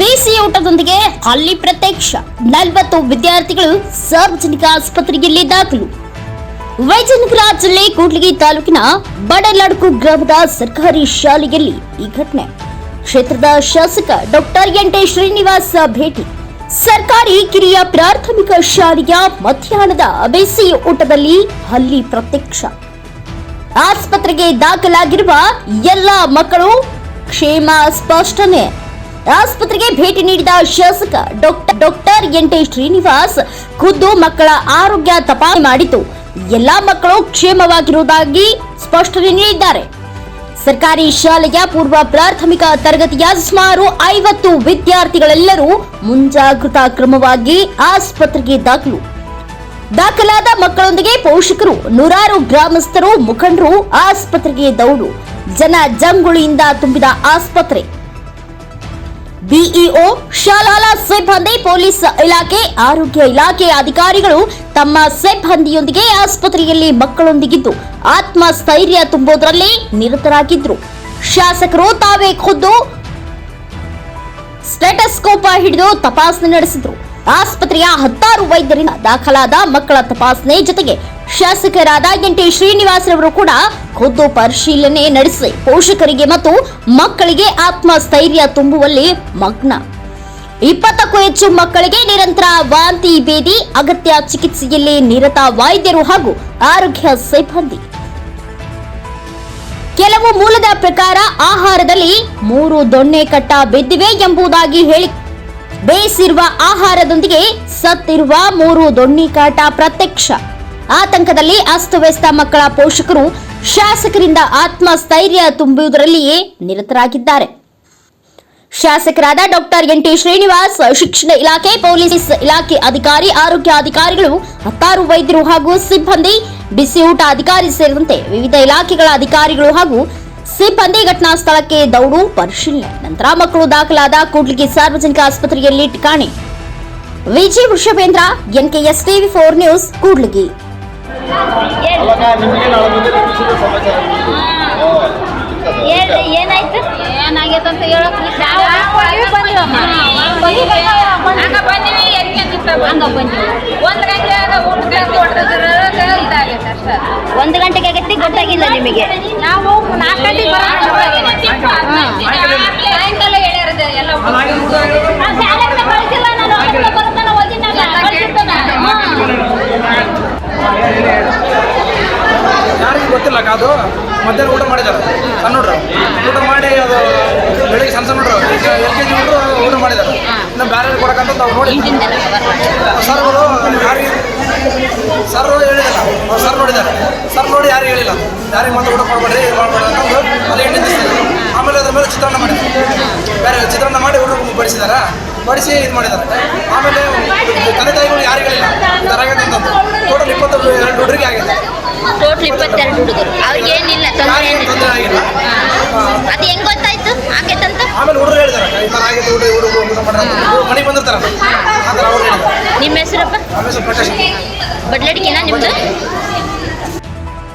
ಬಿಸಿ ಊಟದೊಂದಿಗೆ ಅಲ್ಲಿ ಪ್ರತ್ಯಕ್ಷ ನಲವತ್ತು ವಿದ್ಯಾರ್ಥಿಗಳು ಸಾರ್ವಜನಿಕ ಆಸ್ಪತ್ರೆಯಲ್ಲಿ ದಾಖಲು. ವಿಜಯನಗರ ಜಿಲ್ಲೆ ಕೂಡ್ಲಿಗಿ ತಾಲೂಕಿನ ಬಡಲಡ್ಕು ಗ್ರಾಮದ ಸರ್ಕಾರಿ ಶಾಲೆಯಲ್ಲಿ ಈ ಘಟನೆ. ಕ್ಷೇತ್ರದ ಶಾಸಕ ಡಾಕ್ಟರ್ ಎಂಟೆ ಶ್ರೀನಿವಾಸ ಭೇಟಿ. ಸರ್ಕಾರಿ ಕಿರಿಯ ಪ್ರಾಥಮಿಕ ಶಾಲೆಯ ಮಧ್ಯಾಹ್ನದ ಬಿಸಿ ಊಟದಲ್ಲಿ ಹಲ್ಲಿ ಪ್ರತ್ಯಕ್ಷ. ಆಸ್ಪತ್ರೆಗೆ ದಾಖಲಾಗಿರುವ ಎಲ್ಲ ಮಕ್ಕಳು ಕ್ಷೇಮ ಸ್ಪಷ್ಟನೆ. ಆಸ್ಪತ್ರೆಗೆ ಭೇಟಿ ನೀಡಿದ ಶಾಸಕ doctor doctor N T Srinivas, ಖುದ್ದು ಮಕ್ಕಳ ಆರೋಗ್ಯ ತಪಾಸಣೆ ಮಾಡಿತು ಎಲ್ಲಾ ಮಕ್ಕಳು ಕ್ಷೇಮವಾಗಿರುವುದಾಗಿ ಸ್ಪಷ್ಟನೆ ನೀಡಿದ್ದಾರೆ. ಸರ್ಕಾರಿ ಶಾಲೆಯ ಪೂರ್ವ ಪ್ರಾಥಮಿಕ ತರಗತಿಯ ಸುಮಾರು ಐವತ್ತು ವಿದ್ಯಾರ್ಥಿಗಳೆಲ್ಲರೂ ಮುಂಜಾಗೃತಾ ಕ್ರಮವಾಗಿ ಆಸ್ಪತ್ರೆಗೆ ದಾಖಲು. ದಾಖಲಾದ ಮಕ್ಕಳೊಂದಿಗೆ ಪೋಷಕರು, ನೂರಾರು ಗ್ರಾಮಸ್ಥರು, ಮುಖಂಡರು ಆಸ್ಪತ್ರೆಗೆ ದೌಡು. ಜನ ಜಂಗುಳಿಯಿಂದ ತುಂಬಿದ ಆಸ್ಪತ್ರೆ. ಬಿಇಒ ಶಾಲಾಲ ಸಿಬ್ಬಂದಿ ಪೊಲೀಸ್ ಇಲಾಖೆ, ಆರೋಗ್ಯ ಇಲಾಖೆ ಅಧಿಕಾರಿಗಳು ತಮ್ಮ ಸಿಬ್ಬಂದಿಯೊಂದಿಗೆ ಆಸ್ಪತ್ರೆಯಲ್ಲಿ ಮಕ್ಕಳೊಂದಿಗಿದ್ದು ಆತ್ಮಸ್ಥೈರ್ಯ ತುಂಬುವುದರಲ್ಲಿ ನಿರತರಾಗಿದ್ರು. ಶಾಸಕರು ತಾವೇ ಖುದ್ದು ಸ್ಟೆಟಸ್ಕೋಪ ಹಿಡಿದು ತಪಾಸಣೆ ನಡೆಸಿದ್ರು. ಆಸ್ಪತ್ರೆಯ ಹತ್ತಾರು ವೈದ್ಯರಿಂದ ದಾಖಲಾದ ಮಕ್ಕಳ ತಪಾಸಣೆ ಜೊತೆಗೆ ಶಾಸಕರಾದ ಎನ್ ಟಿ ಶ್ರೀನಿವಾಸರವರು ಕೂಡ ಖುದ್ದು ಪರಿಶೀಲನೆ ನಡೆಸಿ ಪೋಷಕರಿಗೆ ಮತ್ತು ಮಕ್ಕಳಿಗೆ ಆತ್ಮಸ್ಥೈರ್ಯ ತುಂಬುವಲ್ಲಿ ಮಗ್ನ. ಇಪ್ಪತ್ತಕ್ಕೂ ಹೆಚ್ಚು ಮಕ್ಕಳಿಗೆ ನಿರಂತರ ವಾಂತಿ ಭೇದಿ, ಅಗತ್ಯ ಚಿಕಿತ್ಸೆಯಲ್ಲಿ ನಿರತ ವೈದ್ಯರು ಹಾಗೂ ಆರೋಗ್ಯ ಸಿಬ್ಬಂದಿ. ಕೆಲವು ಮೂಲದ ಪ್ರಕಾರ ಆಹಾರದಲ್ಲಿ ಮೂರು ದೊಣ್ಣೆ ಕಟ್ಟ ಬಿದ್ದಿವೆ ಎಂಬುದಾಗಿ ಹೇಳಿ ಬೇಯಿಸಿರುವ ಆಹಾರದೊಂದಿಗೆ ಸತ್ತಿರುವ ಮೂರು ದೊಣ್ಣಿ ಕಾಟ ಪ್ರತ್ಯಕ್ಷ. ಆತಂಕದಲ್ಲಿ ಅಸ್ತವ್ಯಸ್ತ ಮಕ್ಕಳ ಪೋಷಕರು ಶಾಸಕರಿಂದ ಆತ್ಮಸ್ಥೈರ್ಯ ತುಂಬುವುದರಲ್ಲಿಯೇ ನಿರತರಾಗಿದ್ದಾರೆ. ಶಾಸಕರಾದ ಡಾಕ್ಟರ್ ಎನ್. ಟಿ. ಶ್ರೀನಿವಾಸ್, ಶಿಕ್ಷಣ ಇಲಾಖೆ, ಪೊಲೀಸ್ ಇಲಾಖೆ ಅಧಿಕಾರಿ, ಆರೋಗ್ಯ ಅಧಿಕಾರಿಗಳು, ಹತ್ತಾರು ವೈದ್ಯರು ಹಾಗೂ ಸಿಬ್ಬಂದಿ ಬಿಸಿ ಊಟ ಅಧಿಕಾರಿ ಸೇರಿದಂತೆ ವಿವಿಧ ಇಲಾಖೆಗಳ ಅಧಿಕಾರಿಗಳು ಹಾಗೂ ಸಿಬ್ಬಂದಿ ಘಟನಾ ಸ್ಥಳಕ್ಕೆ ದೌಡು ಪರಿಶೀಲನೆ. ನಂತರ ಮಕ್ಕಳು ದಾಖಲಾದ ಕೂಡ್ಲಿಗಿ ಸಾರ್ವಜನಿಕ ಆಸ್ಪತ್ರೆಯಲ್ಲಿ ಠಿಕಾಣಿ. Viji Vrishabhendra NKS TV four news Kudligi. ಏನಾಯ್ತು? ಏನಾಗೈತೆ ಅಂತ ಹೇಳಕ್ ಒಂದ್ ಗಂಟೆಗೆ ಆಗತ್ತೆ ಗೊತ್ತಾಗಿಲ್ಲ ನಿಮಗೆ. ನಾವು ನಾಲ್ಕು ಗಂಟೆಗೆ ಯಾರಿಗೂ ಗೊತ್ತಿಲ್ಲ ಕಾದು ಅದು? ಮಧ್ಯಾಹ್ನ ಊಟ ಮಾಡಿದ್ದಾರೆ ಸಣ್ಣ ಹುಡ್ರು. ಊಟ ಮಾಡಿ ಅದು ಬೆಳಿಗ್ಗೆ ಸಣ್ಣ ಸಣ್ಣ ಹುಡ್ರು. ಎಲ್ ಕೆ ಜಿ ಹುಡ್ರು ಊಟ ಮಾಡಿದ್ದಾರೆ ಇನ್ನು ಬೇರೆ ಕೊಡಕ್ಕಂತ ನಾವು ನೋಡಿ ಸರ್ಗಳು ಯಾರಿಗೆ ಸರ್ ಹೇಳಿದಿಲ್ಲ ಅವ್ರು ಸರ್ ನೋಡಿದ್ದಾರೆ ಸರ್ ನೋಡಿ ಯಾರಿಗೆ ಹೇಳಿಲ್ಲ ಯಾರಿಗೆ ಮಾತು ಕೂಡ ಕೊಡಬೇಡ್ರಿ ಮಾಡ್ಬೇಡಿ ಅಂತಂದು ಅಲ್ಲಿ ಎಣ್ಣೆ ಆಮೇಲೆ ಅದ್ರ ಮೇಲೆ ಚಿತ್ರಾನ್ನ ಮಾಡಿದ್ರು. ಬೇರೆ ಚಿತ್ರಾನ್ನ ಮಾಡಿ ಹುಡುಗರು ಬಡಿಸಿದಾರ? ಬಡಿಸಿ ಇದು ಮಾಡಿದಾರೆ. ಆಮೇಲೆ ತಂದೆ ತಾಯಿಗಳು ಯಾರಿಗೆ ತರಗತಿ ಅಂತಂದು ಟೋಟಲ್ ಇಪ್ಪತ್ತು ಎರಡು ಹುಡುಗರಿಗೆ ಆಗಿದೆ ಟೋಟಲ್ ಇಪ್ಪತ್ತೆರಡು ಹುಡುಗರು. ಅವ್ರಿಗೆ ಏನಿಲ್ಲ ತೊಂದರೆ ತೊಂದರೆ ಆಗಿಲ್ಲ. ಅದು ಹೆಂಗ್ ಗೊತ್ತಾಯ್ತು? ಆಗೈತಂತ ಆಮೇಲೆ ಹುಡುಗರು ಹೇಳಿದಾರೆ ಈ ಥರ ಆಗೈತೆ ಹುಡುಗ ಹುಡುಗರು ಊಟ ಮನೆಗೆ ಬಂದಿರ್ತಾರ ಆ ಥರ ಅವ್ರು ಹೇಳಿದ್ದಾರೆ ನಿಮ್ಮ ಹೆಸರಪ್ಪ? ಬಟ್ ಸ್ವಲ್ಪ ಪ್ರಕಾಶ್ ಬಡ್ಲಡಿಕೆನಾ ನಿಮ್ದು?